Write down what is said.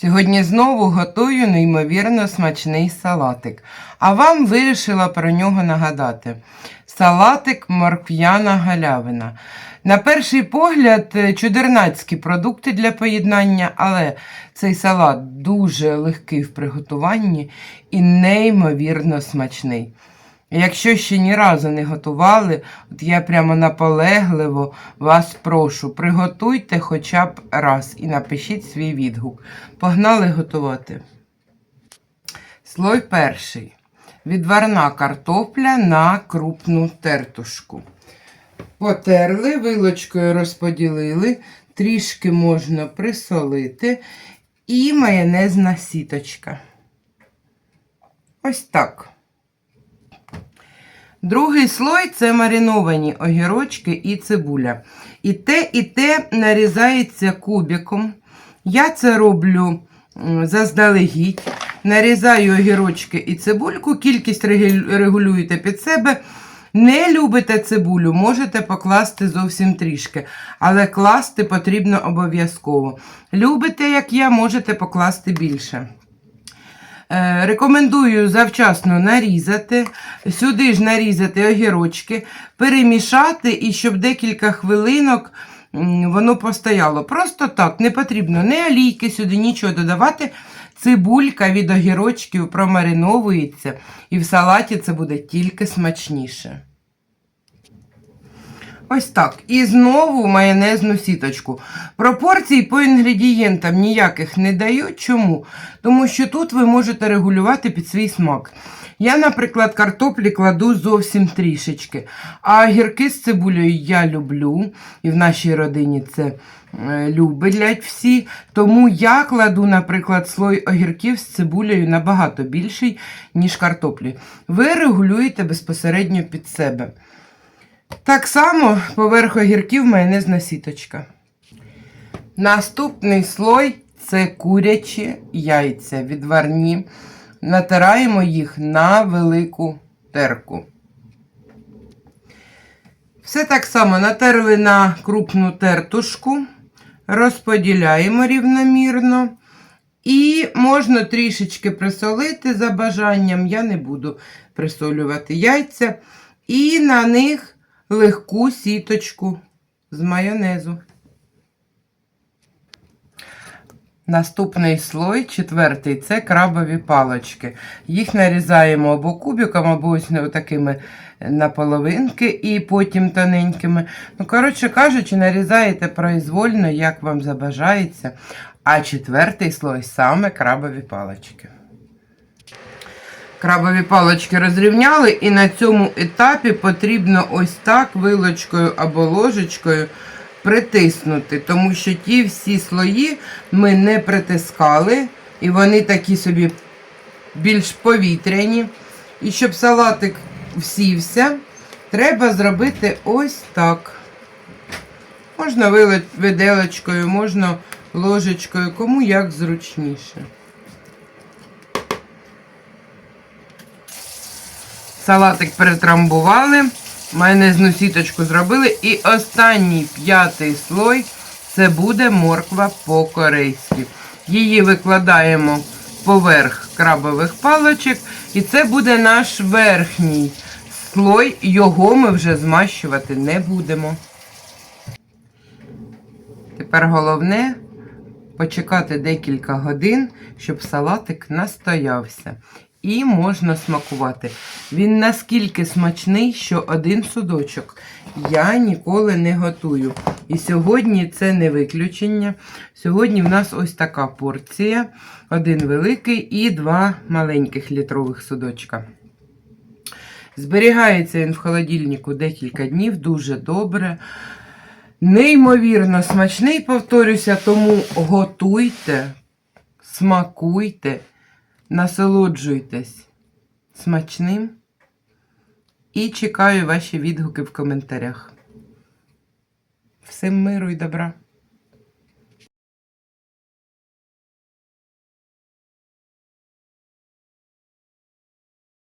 Сьогодні знову готую неймовірно смачний салатик, а вам вирішила про нього нагадати. Салатик моркв'яна галявина. На перший погляд, е, чудернацькі продукти для поєднання, але цей салат дуже легкий в приготуванні і неймовірно смачний. Якщо ще ні разу не готували, от я прямо наполегливо вас прошу, приготуйте хоча б раз і напишіть свій відгук. Погнали готувати. Слой перший. Відварна картопля на крупну тертушку. Потерли, вилочкою розподілили, трішки можна присолити і майонезна сіточка. Ось так. Другий слой це мариновані огірочки і цибуля. І те, і те нарізається кубиком. Я це роблю заздалегідь. Нарізаю огірочки і цибульку, кількість регулюєте під себе. Не любите цибулю, можете покласти зовсім трішки, але класти потрібно обов'язково. Любите, як я, можете покласти більше. Е, Рекомендую завчасно нарізати, сюди ж нарізати огірочки, перемішати і щоб декілька хвилинок воно постояло. Просто так, не потрібно ні олійки сюди, нічого додавати. Цибулька від огірочків промариновується, і в салаті це буде тільки смачніше. Ось так. І знову майонезну сіточку. Пропорцій по інгредієнтам ніяких не даю. Чому? Тому що тут ви можете регулювати під свій смак. Я, наприклад, картоплі кладу зовсім трішечки. А гірки з цибулею я люблю, і в нашій родині це е, люблять всі. Тому я кладу, наприклад, слой огірків з цибулею набагато більший, ніж картоплі. Ви регулюєте безпосередньо під себе. Так само поверх огірків майонезна сіточка. Наступний слой це курячі яйця відварні. Натираємо їх на велику терку. Все так само натерли на крупну тертушку, розподіляємо рівномірно. І можна трішечки присолити за бажанням. Я не буду присолювати яйця. І на них легку сіточку з майонезу. Наступний слой, четвертий, це крабові палочки. Їх нарізаємо або кубиком, або ось такими на половинки і потім тоненькими. Ну, коротше кажучи, нарізаєте произвольно, як вам забажається. А четвертий слой саме крабові палочки. Крабові палочки розрівняли, і на цьому етапі потрібно ось так вилочкою або ложечкою притиснути, тому що ті всі слої ми не притискали, і вони такі собі більш повітряні. І щоб салатик всівся, треба зробити ось так. Можна виделочкою, можна ложечкою, кому як зручніше. Салатик перетрамбували, майонезну сіточку зробили. І останній п'ятий слой це буде морква по-корейськи. Її викладаємо поверх крабових палочок, і це буде наш верхній слой. Його ми вже змащувати не будемо. Тепер головне почекати декілька годин, щоб салатик настоявся. І можна смакувати. Він наскільки смачний, що один судочок я ніколи не готую. І сьогодні це не виключення. Сьогодні в нас ось така порція: один великий і два маленьких літрових судочка. Зберігається він в холодильнику декілька днів, дуже добре. Неймовірно смачний, повторюся, тому готуйте, смакуйте, насолоджуйтесь смачним і чекаю ваші відгуки в коментарях. Всім миру і добра!